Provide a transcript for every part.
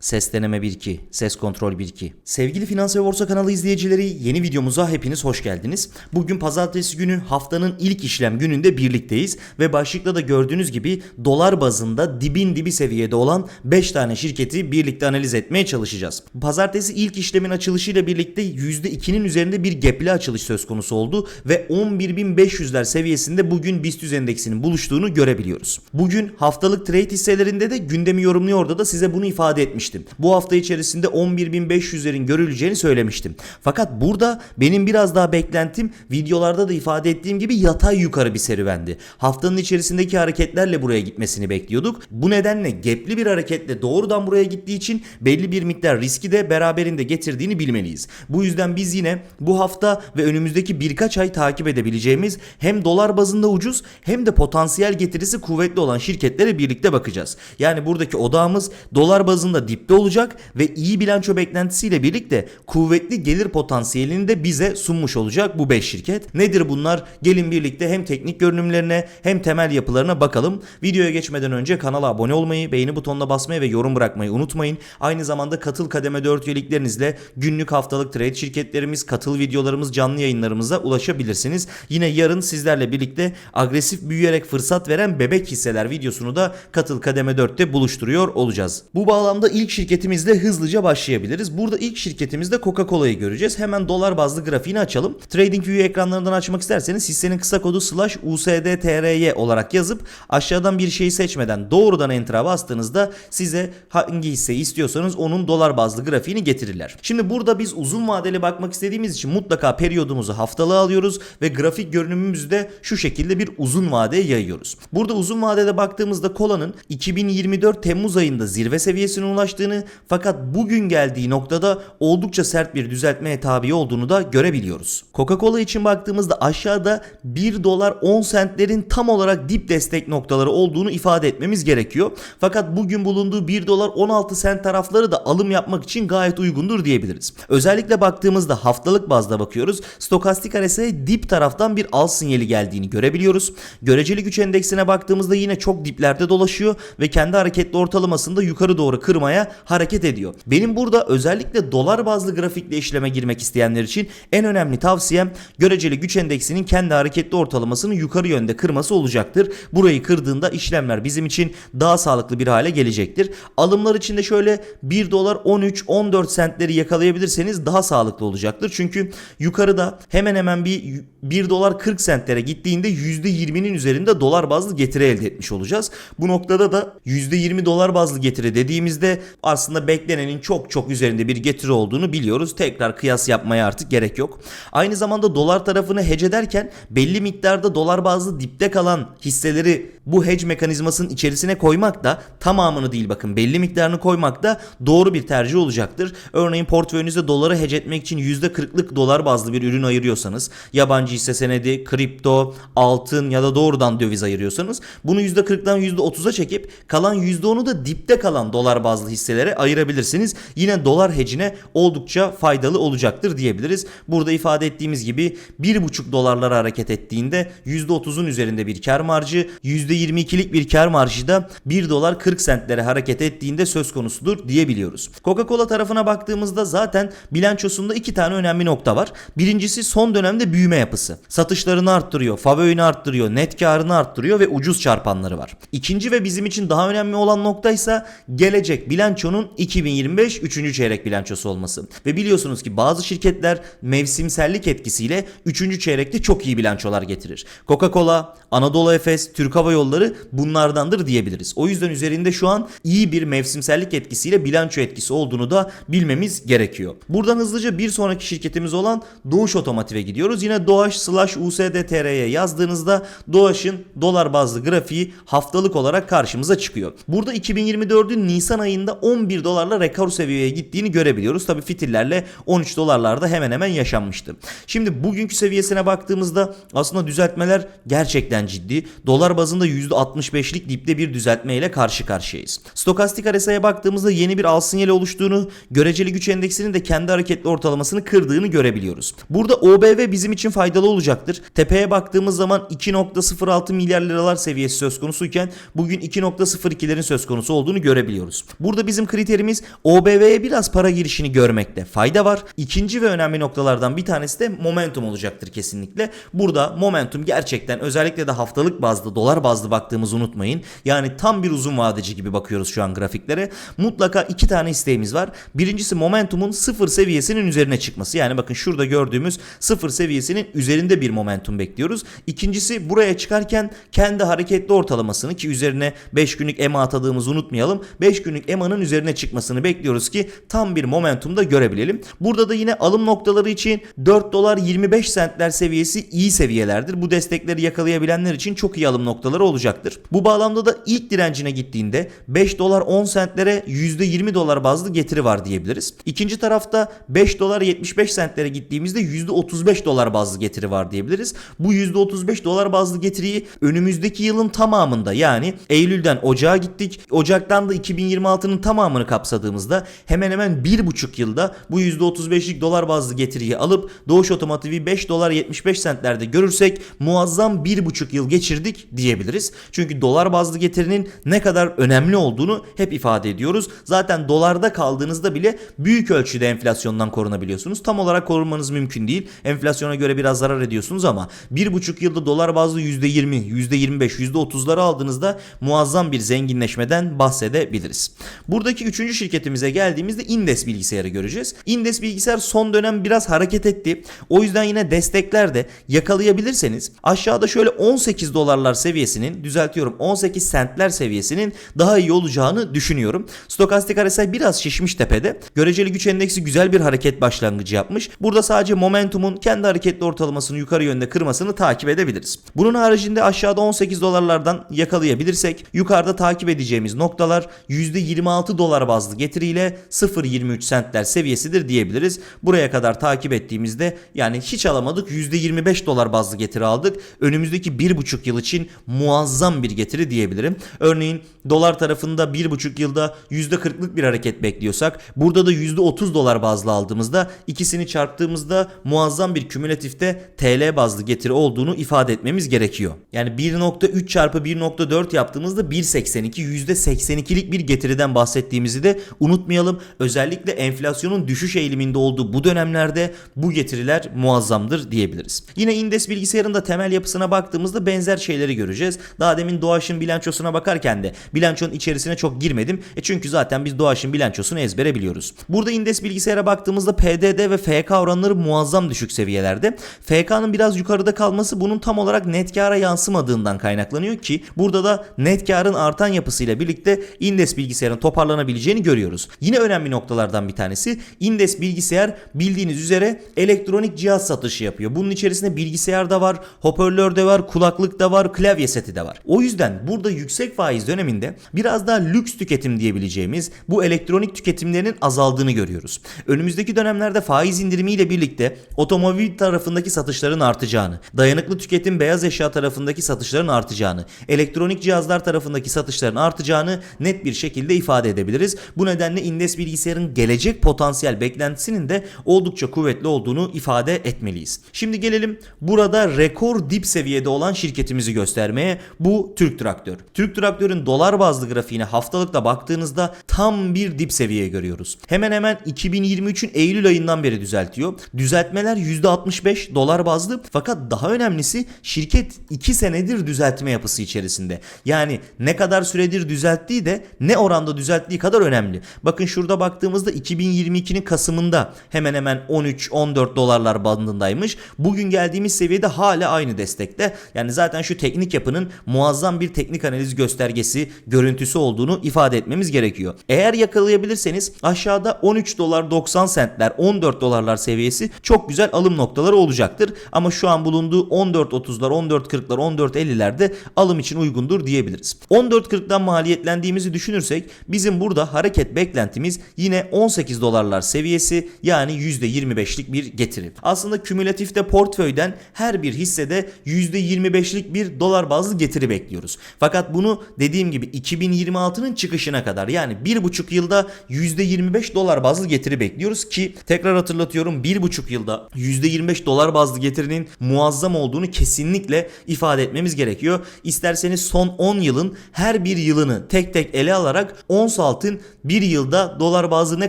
Ses deneme 1-2, ses kontrol 1-2. Sevgili Finans ve Borsa kanalı izleyicileri yeni videomuza hepiniz hoş geldiniz. Bugün pazartesi günü haftanın ilk işlem gününde birlikteyiz ve başlıkta da gördüğünüz gibi dolar bazında dibin dibi seviyede olan 5 tane şirketi birlikte analiz etmeye çalışacağız. Pazartesi ilk işlemin açılışıyla birlikte %2'nin üzerinde bir gapli açılış söz konusu oldu ve 11.500'ler seviyesinde bugün BIST endeksinin buluştuğunu görebiliyoruz. Bugün haftalık trade hisselerinde de gündemi yorumluyordu da size bunu ifade etmiştim. Bu hafta içerisinde 11.500'lerin görüleceğini söylemiştim. Fakat burada benim biraz daha beklentim videolarda da ifade ettiğim gibi yatay yukarı bir serüvendi. Haftanın içerisindeki hareketlerle buraya gitmesini bekliyorduk. Bu nedenle gapli bir hareketle doğrudan buraya gittiği için belli bir miktar riski de beraberinde getirdiğini bilmeliyiz. Bu yüzden biz yine bu hafta ve önümüzdeki birkaç ay takip edebileceğimiz hem dolar bazında ucuz hem de potansiyel getirisi kuvvetli olan şirketlere birlikte bakacağız. Yani buradaki odağımız dolar bazında dipte olacak ve iyi bilanço beklentisiyle birlikte kuvvetli gelir potansiyelini de bize sunmuş olacak bu 5 şirket. Nedir bunlar? Gelin birlikte hem teknik görünümlerine hem temel yapılarına bakalım. Videoya geçmeden önce kanala abone olmayı, beğeni butonuna basmayı ve yorum bırakmayı unutmayın. Aynı zamanda katıl kademe 4 üyeliklerinizle günlük haftalık trade şirketlerimiz, katıl videolarımız, canlı yayınlarımıza ulaşabilirsiniz. Yine yarın sizlerle birlikte agresif büyüyerek fırsat veren bebek hisseler videosunu da katıl kademe 4'te buluşturuyor olacağız. Bu bağlamda ilk şirketimizle hızlıca başlayabiliriz. Burada ilk şirketimizde Coca-Cola'yı göreceğiz. Hemen dolar bazlı grafiğini açalım. TradingView ekranlarından açmak isterseniz hissenin kısa kodu slash USDTRY olarak yazıp aşağıdan bir şeyi seçmeden doğrudan enter'a bastığınızda size hangi hisseyi istiyorsanız onun dolar bazlı grafiğini getirirler. Şimdi burada biz uzun vadeli bakmak istediğimiz için mutlaka periyodumuzu haftalığa alıyoruz ve grafik görünümümüzü de şu şekilde bir uzun vadeye yayıyoruz. Burada uzun vadede baktığımızda kolanın 2024 Temmuz ayında zirve seviyesine ulaştığını fakat bugün geldiği noktada oldukça sert bir düzeltmeye tabi olduğunu da görebiliyoruz. Coca-Cola için baktığımızda aşağıda 1 dolar 10 centlerin tam olarak dip destek noktaları olduğunu ifade etmemiz gerekiyor. Fakat bugün bulunduğu 1 dolar 16 cent tarafları da alım yapmak için gayet uygundur diyebiliriz. Özellikle baktığımızda haftalık bazda bakıyoruz. Stokastik RSI'ye dip taraftan bir al sinyali geldiğini görebiliyoruz. Göreceli güç endeksine baktığımızda yine çok diplerde dolaşıyor ve kendi hareketli ortalamasında yukarı doğru kırmaya hareket ediyor. Benim burada özellikle dolar bazlı grafikle işleme girmek isteyenler için en önemli tavsiyem göreceli güç endeksinin kendi hareketli ortalamasını yukarı yönde kırması olacaktır. Burayı kırdığında işlemler bizim için daha sağlıklı bir hale gelecektir. Alımlar için de şöyle 1 dolar 13-14 centleri yakalayabilirseniz daha sağlıklı olacaktır. Çünkü yukarıda hemen hemen bir 1 dolar 40 centlere gittiğinde %20'nin üzerinde dolar bazlı getiri elde etmiş olacağız. Bu noktada da %20 dolar bazlı getiri dediğimizde aslında beklenenin çok çok üzerinde bir getiri olduğunu biliyoruz. Tekrar kıyas yapmaya artık gerek yok. Aynı zamanda dolar tarafını hedge ederken belli miktarda dolar bazlı dipte kalan hisseleri bu hedge mekanizmasının içerisine koymak da tamamını değil bakın belli miktarını koymak da doğru bir tercih olacaktır. Örneğin portföyünüzde doları hedge etmek için %40'lık dolar bazlı bir ürün ayırıyorsanız yabancı hisse senedi, kripto, altın ya da doğrudan döviz ayırıyorsanız bunu %40'dan %30'a çekip kalan %10'u da dipte kalan dolar bazlı hisselere ayırabilirsiniz. Yine dolar hedge'ine oldukça faydalı olacaktır diyebiliriz. Burada ifade ettiğimiz gibi 1,5 dolarlara hareket ettiğinde %30'un üzerinde bir kar marjı, %22'lik bir kar marjı da 1 dolar 40 centlere hareket ettiğinde söz konusudur diyebiliyoruz. Coca-Cola tarafına baktığımızda zaten bilançosunda iki tane önemli nokta var. Birincisi son dönemde büyüme yapısı. Satışlarını arttırıyor, favöyünü arttırıyor, net karını arttırıyor ve ucuz çarpanları var. İkinci ve bizim için daha önemli olan nokta ise gelecek bilançonun 2025 3. çeyrek bilançosu olması. Ve biliyorsunuz ki bazı şirketler mevsimsellik etkisiyle 3. çeyrekte çok iyi bilançolar getirir. Coca-Cola, Anadolu Efes, Türk Hava Yolları bunlardandır diyebiliriz. O yüzden üzerinde şu an iyi bir mevsimsellik etkisiyle bilanço etkisi olduğunu da bilmemiz gerekiyor. Buradan hızlıca bir sonraki şirketimiz olan Doğuş Otomotiv'e gidiyoruz. Yine Doğaş slash USDTR'ye yazdığınızda Doğaş'ın dolar bazlı grafiği haftalık olarak karşımıza çıkıyor. Burada 2024'ün Nisan ayında 11 dolarla rekor seviyeye gittiğini görebiliyoruz. Tabi fitillerle 13 dolarlarda hemen hemen yaşanmıştı. Şimdi bugünkü seviyesine baktığımızda aslında düzeltmeler gerçekten ciddi. Dolar bazında %65'lik dipte bir düzeltme ile karşı karşıyayız. Stokastik RSI'ye baktığımızda yeni bir al sinyali oluştuğunu, göreceli güç endeksinin de kendi hareketli ortalamasını kırdığını görebiliyoruz. Burada OBV bizim için faydalı olacaktır. Tepeye baktığımız zaman 2.06 milyar liralar seviyesi söz konusuyken bugün 2.02'lerin söz konusu olduğunu görebiliyoruz. Burada bizim kriterimiz OBV'ye biraz para girişini görmekte fayda var. İkinci ve önemli noktalardan bir tanesi de momentum olacaktır kesinlikle. Burada momentum gerçekten özellikle de haftalık bazlı dolar bazlı baktığımızı unutmayın. Yani tam bir uzun vadeci gibi bakıyoruz şu an grafiklere. Mutlaka iki tane isteğimiz var. Birincisi momentumun sıfır seviyesinin üzerine çıkması. Yani bakın şurada gördüğümüz sıfır seviyesinin üzerinde bir momentum bekliyoruz. İkincisi buraya çıkarken kendi hareketli ortalamasını ki üzerine 5 günlük EMA atadığımızı unutmayalım. 5 günlük EMA'nın üzerine çıkmasını bekliyoruz ki tam bir momentumda görebilelim. Burada da yine alım noktaları için 4 dolar 25 centler seviyesi iyi seviyelerdir. Bu destekleri yakalayabilenler için çok iyi alım noktaları olacaktır. Bu bağlamda da ilk direncine gittiğinde 5 dolar 10 centlere %20 dolar bazlı getiri var diyebiliriz. İkinci tarafta 5 dolar 75 centlere gittiğimizde %35 dolar bazlı getiri var diyebiliriz. Bu %35 dolar bazlı getiriyi önümüzdeki yılın tamamında yani Eylül'den Ocağa gittik. Ocaktan da 2026'nın tamamını kapsadığımızda hemen hemen 1,5 yılda bu %35'lik dolar bazlı getiriyi alıp Doğuş Otomotiv'i 5 dolar 75 centlerde görürsek muazzam 1,5 yıl geçirdik diyebiliriz. Çünkü dolar bazlı getirinin ne kadar önemli olduğunu hep ifade ediyoruz. Zaten dolarda kaldığınızda bile büyük ölçüde enflasyondan korunabiliyorsunuz. Tam olarak korunmanız mümkün değil. Enflasyona göre biraz zarar ediyorsunuz ama 1,5 yılda dolar bazlı %20, %25, %30'ları aldığınızda muazzam bir zenginleşmeden bahsedebiliriz. Buradaki üçüncü şirketimize geldiğimizde Indes bilgisayarı göreceğiz. Indes bilgisayar son dönem biraz hareket etti. O yüzden yine destekler de yakalayabilirseniz aşağıda şöyle 18 dolarlar seviyesinin düzeltiyorum 18 centler seviyesinin daha iyi olacağını düşünüyorum. Stokastik RSI biraz şişmiş tepede. Göreceli güç endeksi güzel bir hareket başlangıcı yapmış. Burada sadece momentumun kendi hareketli ortalamasını yukarı yönde kırmasını takip edebiliriz. Bunun haricinde aşağıda 18 dolarlardan yakalayabilirsek yukarıda takip edeceğimiz noktalar %26 dolar bazlı getiriyle 0.23 centler seviyesidir diyebiliriz. Buraya kadar takip ettiğimizde yani hiç alamadık %25 dolar bazlı getiri aldık. Önümüzdeki 1,5 yıl için muazzam bir getiri diyebilirim. Örneğin dolar tarafında 1,5 yılda %40'lık bir hareket bekliyorsak burada da %30 dolar bazlı aldığımızda ikisini çarptığımızda muazzam bir kümülatifte TL bazlı getiri olduğunu ifade etmemiz gerekiyor. Yani 1.3 çarpı 1.4 yaptığımızda 1.82 %82'lik bir getiriden bahsettiğimizi de unutmayalım. Özellikle enflasyonun düşüş eğiliminde olduğu bu dönemlerde bu getiriler muazzamdır diyebiliriz. Yine Indes bilgisayarında temel yapısına baktığımızda benzer şeyleri göreceğiz. Daha demin Doğaç'ın bilançosuna bakarken de bilançonun içerisine çok girmedim. E çünkü zaten biz Doğaç'ın bilançosunu ezbere biliyoruz. Burada Indes bilgisayara baktığımızda PDD ve FK oranları muazzam düşük seviyelerde. FK'nın biraz yukarıda kalması bunun tam olarak net kâra yansımadığından kaynaklanıyor ki burada da net karın artan yapısıyla birlikte Indes bilgisayarın toparlanabileceğini görüyoruz. Yine önemli noktalardan bir tanesi Indes bilgisayar bildiğiniz üzere elektronik cihaz satışı yapıyor. Bunun içerisinde bilgisayar da var, hoparlör de var, kulaklık da var, klavye seti de var. O yüzden burada yüksek faiz döneminde biraz daha lüks tüketim diyebileceğimiz bu elektronik tüketimlerinin azaldığını görüyoruz. Önümüzdeki dönemlerde faiz indirimiyle birlikte otomobil tarafındaki satışların artacağını, dayanıklı tüketim beyaz eşya tarafındaki satışların artacağını, elektronik cihazlar tarafındaki satışların artacağını net bir şekilde ifade edebiliriz. Bu nedenle Indes bilgisayarın gelecek potansiyel beklentisinin de oldukça kuvvetli olduğunu ifade etmeliyiz. Şimdi gelelim burada rekor dip seviyede olan şirketimizi göstermeye. Bu Türk Traktör. Türk Traktör'ün dolar bazlı grafiğine haftalıkta baktığınızda tam bir dip seviye görüyoruz. Hemen hemen 2023'ün Eylül ayından beri düzeltiyor. Düzeltmeler %65 dolar bazlı fakat daha önemlisi şirket 2 senedir düzeltme yapısı içerisinde. Yani ne kadar süredir düzelttiği de ne oranda düzelttiği kadar önemli. Bakın şurada baktığımızda 2022'nin Kasım'ında hemen hemen 13-14 dolarlar bandındaymış. Bugün geldiğimiz seviyede hala aynı destekte. Yani zaten şu teknik yapının muazzam bir teknik analiz göstergesi, görüntüsü olduğunu ifade etmemiz gerekiyor. Eğer yakalayabilirseniz aşağıda 13 dolar 90 centler 14 dolarlar seviyesi çok güzel alım noktaları olacaktır. Ama şu an bulunduğu 14.30'lar 14.40'lar 14.50'lerde alım için uygundur diyebiliriz. 14.40'dan maliyetlendiğimizi düşünürsek bizim burada hareket beklentimiz yine 18 dolarlar seviyesi yani %25'lik bir getiri. Aslında kümülatifte portföyden her bir hissede %25'lik bir dolar bazlı getiri bekliyoruz. Fakat bunu dediğim gibi 2026'nın çıkışına kadar yani 1,5 yılda %25 dolar bazlı getiri bekliyoruz ki tekrar hatırlatıyorum 1,5 yılda %25 dolar bazlı getirinin muazzam olduğunu kesinlikle ifade etmemiz gerekiyor. İsterseniz son 10 yılın her bir yılını tek tek ele alarak ons altın bir yılda dolar bazlı ne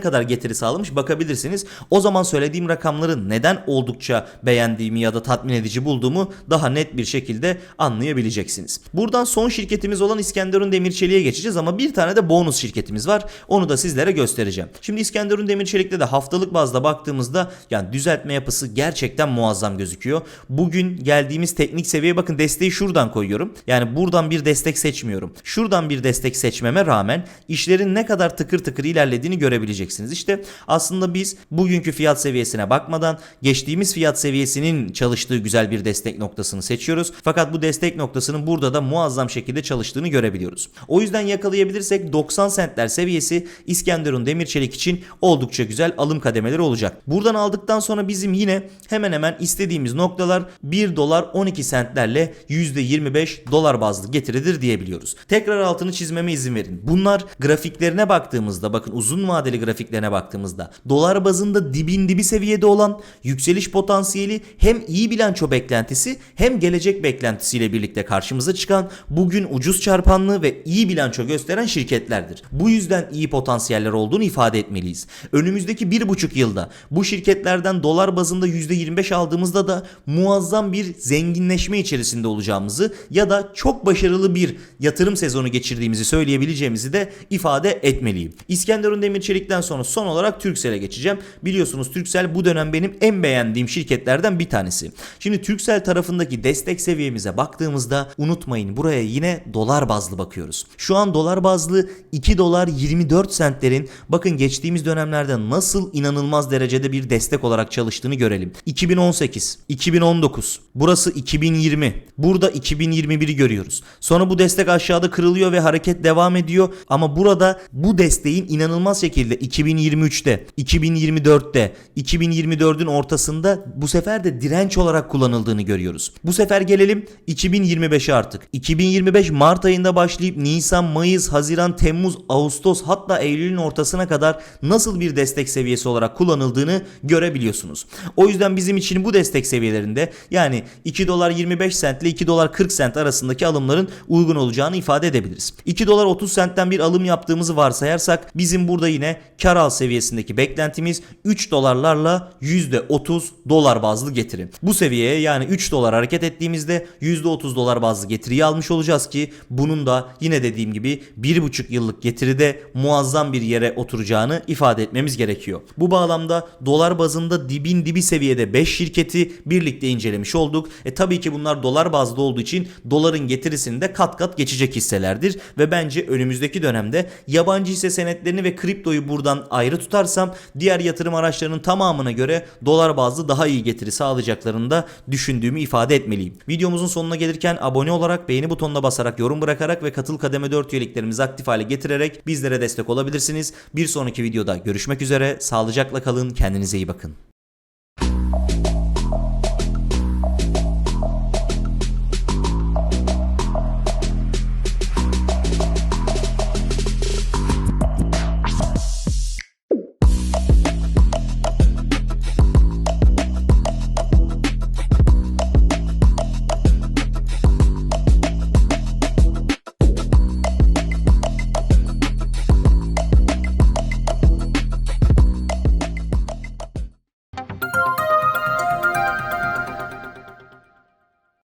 kadar getiri sağlamış bakabilirsiniz. O zaman söylediğim rakamları neden oldukça beğendiğimi ya da tatmin edici bulduğumu daha net bir şekilde anlayabileceksiniz. Buradan son şirketimiz olan İskenderun Demirçelik'e geçeceğiz ama bir tane de bonus şirketimiz var. Onu da sizlere göstereceğim. Şimdi İskenderun Demirçelik'te de haftalık bazda baktığımızda yani düzeltme yapısı gerçekten muazzam gözüküyor. Bugün geldiğimiz teknik seviyeye bakın desteği şuradan koyuyorum. Yani buradan bir destek seçmiyorum. Şuradan bir destek seçmeme rağmen işlerin ne kadar tıkır tıkır ilerlediğini görebileceksiniz. İşte aslında biz bugünkü fiyat seviyesine bakmadan geçtiğimiz fiyat seviyesinin çalıştığı güzel bir destek noktasını seçiyoruz. Fakat bu destek noktasının burada da muazzam şekilde çalıştığını görebiliyoruz. O yüzden yakalayabilirsek 90 sentler seviyesi İskenderun Demirçelik için oldukça güzel alım kademeleri olacak. Buradan aldıktan sonra bizim yine hemen hemen istediğimiz noktalar 1 dolar 12 sentlerle %25 dolar bazlı getiridir diyebiliyoruz. Tekrar altını çizmeme izin verin. Bunlar grafiklerine baktığımızda bakın uzun vadeli grafiklerine baktığımızda dolar bazında dibin dibi seviyede olan yükseliş potansiyeli hem iyi bilanço beklentisi hem gelecek beklentisiyle birlikte karşımıza çıkan bugün ucuz çarpanlı ve iyi bilanço gösteren şirketlerdir. Bu yüzden iyi potansiyeller olduğunu ifade etmeliyiz. Önümüzdeki bir buçuk yılda bu şirketlerden dolar bazında %25 aldığımızda da muazzam bir zenginleşme içerisinde olacağımızı ya da çok başarılı bir yatırım sezonu geçirdiğimizi söyleyebileceğimizi de ifade etmeliyim. İskenderun Demirçelik'ten sonra son olarak Turkcell'e geçeceğim. Biliyorsunuz Turkcell bu dönem benim en beğendiğim şirketlerden bir tanesi. Şimdi Turkcell tarafındaki destek seviyemize baktığımızda unutmayın buraya yine dolar bazlı bakıyoruz. Şu an dolar bazlı 2 dolar 24 sentlerin bakın geçtiğimiz dönemlerde nasıl inanılmaz derecede bir destek olarak çalıştığını görelim. 2018, 2019, burası 2020, burada 2021'i görüyoruz. Sonra bu destek aşağıda kırılıyor ve hareket devam ediyor ama burada bu desteğin inanılmaz şekilde 2023'te, 2024'te, 2024'ün ortasında bu sefer de direnç olarak kullanıldığını görüyoruz. Bu sefer gelelim 2025'e artık. 2025 Mart ayında başlayıp Nisan, Mayıs, Haziran, Temmuz, Ağustos hatta Eylül'ün ortasına kadar nasıl bir destek seviyesi olarak kullanıldığını görebiliyorsunuz. O yüzden bizim için bu destek seviyelerinde yani 2 dolar 25 sent ile 2 dolar 40 sent arasındaki alımların uygun olacağını ifade edebiliriz. 2 dolar 30 sentten bir alım yaptığımızı varsayarsak bizim burada yine kar al seviyesindeki beklentimiz 3 dolarlarla %30 dolar bazlı getiri. Bu seviyeye yani 3 dolar hareket ettiğimizde %30 dolar bazlı getiriyi almış olacağız ki bunun da yine dediğim gibi 1,5 yıllık getiride muazzam bir yere oturacağını ifade etmemiz gerekiyor. Bu bağlamda dolar bazında dibin dibi seviyede 5 şirketi birlikte incelemiş olduk. E tabii ki bunlar dolar bazlı olduğu için doların getirisini de kat kat geçecek hisselerdir ve bence önümüzdeki dönemde yabancı hisse senetlerini ve kriptoyu buradan ayrı tutarsam diğer yatırım araçlarının tamamına göre dolar bazlı daha iyi getiri sağlayacaklarını da düşündüğümü ifade etmeliyim. Videomuzun sonuna gelirken abone olarak beğeni butonuna basarak yorum bırakarak ve katıl kademe 4 üyeliklerimizi aktif hale getirerek bizlere destek olabilirsiniz. Bir sonraki videoda görüşmek üzere. Sağlıcakla kalın. Kendinize iyi bakın.